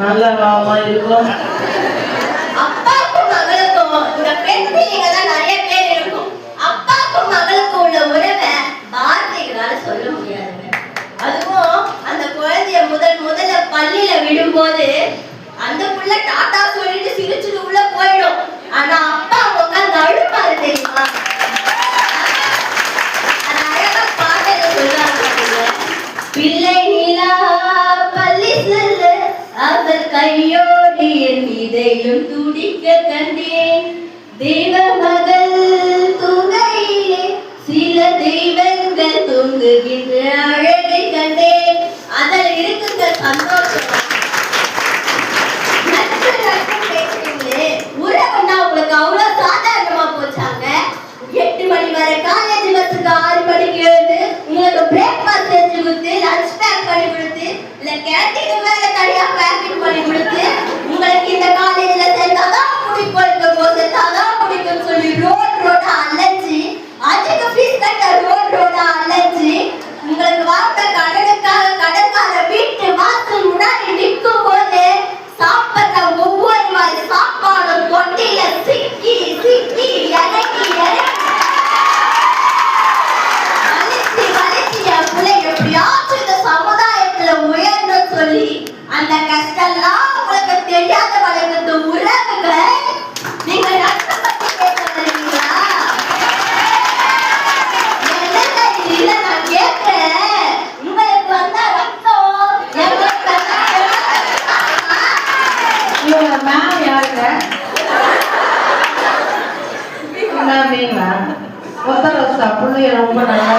நல்ல நல்லதாமா இருக்கும். அப்பாக்கும் மகளுக்கும் இந்த பெண் பிள்ளைங்க தான் நிறைய பேர் இருக்கும். அப்பாக்கும் மகளுக்கும் உள்ள உறவை வார்த்தைகளால சொல்ல முடியாதுங்க. அதுவும் அந்த குழந்தைய முதல் முதல்ல பள்ளியில விடும்போது அந்த புள்ள டாட்டா சொல்லிட்டு சிரிச்சுட்டு உள்ள போயிடும். ஆனா அப்பா அவர் கையோடு என் இதயம் துடிக்க கண்டேன். தெய்வ மகள் தூங்கையிலே சில தெய்வங்கள் தூங்குகின்ற அழகை கண்டேன். அதில் இருக்குங்க சந்தோஷம். உறவுன்னா உங்களுக்கு அவ்வளவு சாதாரணமா போச்சாங்க. எட்டு மணி வரை காலேஜ் பஸ்ஸுக்கு ஆறு மணிக்கு எழுந்து உங்களுக்கு பிரேக்ஃபாஸ்ட் செஞ்சு கொடுத்து லஞ்ச் பேக் பண்ணி கொடுத்து இல்ல கேண்டீன் சாப்பாடும் தொண்டையில சிக்கி சிக்கி இறக்கி இறக்கி வலிச்சு வலிச்சு என் பிள்ளை எப்படியாச்சும் இந்த சமுதாயத்துல உயர்ந்து சொல்லி அந்த கஷ்டம்லாம் உங்களுக்கு தெரியாத வளர்ந்த உறவுகள் நீங்க நட்பை பத்தி இல்ல நான் கேட்கிறேன்? ரத்தம் எங்களுக்கு வந்தா ரத்தமா? இவங்க மேம் யாருங்க மேம் நீங்களா ஒத்தர வச்சா பிள்ளைய ரொம்ப நல்லா